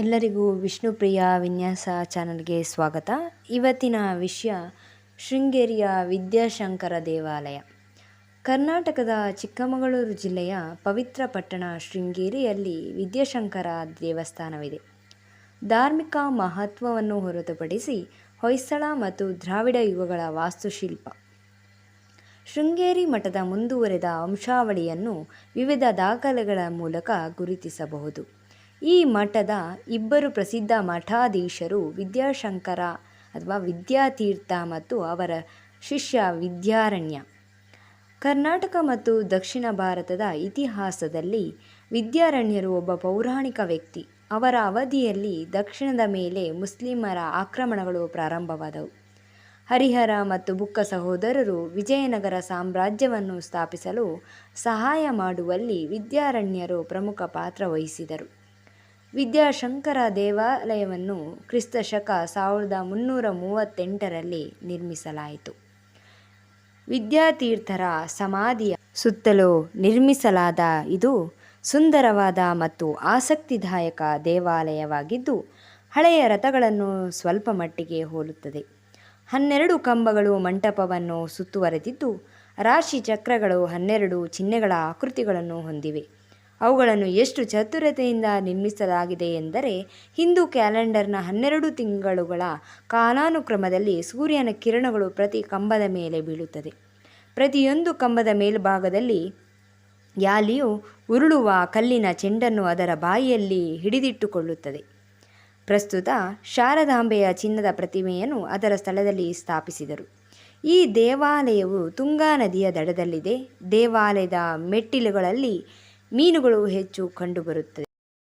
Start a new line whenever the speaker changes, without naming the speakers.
ಎಲ್ಲರಿಗೂ ವಿಷ್ಣುಪ್ರಿಯ ವಿನ್ಯಾಸ ಚಾನಲ್ಗೆ ಸ್ವಾಗತ. ಇವತ್ತಿನ ವಿಷಯ ಶೃಂಗೇರಿಯ ವಿದ್ಯಾಶಂಕರ ದೇವಾಲಯ. ಕರ್ನಾಟಕದ ಚಿಕ್ಕಮಗಳೂರು ಜಿಲ್ಲೆಯ ಪವಿತ್ರ ಪಟ್ಟಣ ಶೃಂಗೇರಿಯಲ್ಲಿ ವಿದ್ಯಾಶಂಕರ ದೇವಸ್ಥಾನವಿದೆ. ಧಾರ್ಮಿಕ ಮಹತ್ವವನ್ನು ಹೊರತುಪಡಿಸಿ ಹೊಯ್ಸಳ ಮತ್ತು ದ್ರಾವಿಡ ಯುಗಗಳ ವಾಸ್ತುಶಿಲ್ಪ. ಶೃಂಗೇರಿ ಮಠದ ಮುಂದುವರೆದ ವಂಶಾವಳಿಯನ್ನು ವಿವಿಧ ದಾಖಲೆಗಳ ಮೂಲಕ ಗುರುತಿಸಬಹುದು. ಈ ಮಠದ ಇಬ್ಬರು ಪ್ರಸಿದ್ಧ ಮಠಾಧೀಶರು ವಿದ್ಯಾಶಂಕರ ಅಥವಾ ವಿದ್ಯಾತೀರ್ಥ ಮತ್ತು ಅವರ ಶಿಷ್ಯ ವಿದ್ಯಾರಣ್ಯ. ಕರ್ನಾಟಕ ಮತ್ತು ದಕ್ಷಿಣ ಭಾರತದ ಇತಿಹಾಸದಲ್ಲಿ ವಿದ್ಯಾರಣ್ಯರು ಒಬ್ಬ ಪೌರಾಣಿಕ ವ್ಯಕ್ತಿ. ಅವರ ಅವಧಿಯಲ್ಲಿ ದಕ್ಷಿಣದ ಮೇಲೆ ಮುಸ್ಲಿಮರ ಆಕ್ರಮಣಗಳು ಪ್ರಾರಂಭವಾದವು. ಹರಿಹರ ಮತ್ತು ಬುಕ್ಕ ಸಹೋದರರು ವಿಜಯನಗರ ಸಾಮ್ರಾಜ್ಯವನ್ನು ಸ್ಥಾಪಿಸಲು ಸಹಾಯ ಮಾಡುವಲ್ಲಿ ವಿದ್ಯಾರಣ್ಯರು ಪ್ರಮುಖ ಪಾತ್ರ ವಹಿಸಿದರು. ವಿದ್ಯಾಶಂಕರ ದೇವಾಲಯವನ್ನು ಕ್ರಿಸ್ತ ಶಕ ಸಾವಿರದ ಮುನ್ನೂರ ಮೂವತ್ತೆಂಟರಲ್ಲಿ ನಿರ್ಮಿಸಲಾಯಿತು. ವಿದ್ಯಾತೀರ್ಥರ ಸಮಾಧಿಯ ಸುತ್ತಲೂ ನಿರ್ಮಿಸಲಾದ ಇದು ಸುಂದರವಾದ ಮತ್ತು ಆಸಕ್ತಿದಾಯಕ ದೇವಾಲಯವಾಗಿದ್ದು, ಹಳೆಯ ರಥಗಳನ್ನು ಸ್ವಲ್ಪ ಮಟ್ಟಿಗೆ ಹೋಲುತ್ತದೆ. ಹನ್ನೆರಡು ಕಂಬಗಳು ಮಂಟಪವನ್ನು ಸುತ್ತುವರೆದಿದ್ದು, ರಾಶಿ ಚಕ್ರಗಳು ಹನ್ನೆರಡು ಚಿಹ್ನೆಗಳ ಆಕೃತಿಗಳನ್ನು ಹೊಂದಿವೆ. ಅವುಗಳನ್ನು ಎಷ್ಟು ಚತುರತೆಯಿಂದ ನಿರ್ಮಿಸಲಾಗಿದೆ ಎಂದರೆ ಹಿಂದೂ ಕ್ಯಾಲೆಂಡರ್ನ ಹನ್ನೆರಡು ತಿಂಗಳುಗಳ ಕಾಲಾನುಕ್ರಮದಲ್ಲಿ ಸೂರ್ಯನ ಕಿರಣಗಳು ಪ್ರತಿ ಕಂಬದ ಮೇಲೆ ಬೀಳುತ್ತದೆ. ಪ್ರತಿಯೊಂದು ಕಂಬದ ಮೇಲ್ಭಾಗದಲ್ಲಿ ಯಾಲಿಯು ಉರುಳುವ ಕಲ್ಲಿನ ಚೆಂಡನ್ನು ಅದರ ಬಾಯಿಯಲ್ಲಿ ಹಿಡಿದಿಟ್ಟುಕೊಳ್ಳುತ್ತದೆ. ಪ್ರಸ್ತುತ ಶಾರದಾಂಬೆಯ ಚಿನ್ನದ ಪ್ರತಿಮೆಯನ್ನು ಅದರ ಸ್ಥಳದಲ್ಲಿ ಸ್ಥಾಪಿಸಿದರು. ಈ ದೇವಾಲಯವು ತುಂಗಾ ನದಿಯ ದಡದಲ್ಲಿದೆ. ದೇವಾಲಯದ ಮೆಟ್ಟಿಲುಗಳಲ್ಲಿ ಮೀನುಗಳು ಹೆಚ್ಚು ಕಂಡುಬರುತ್ತದೆ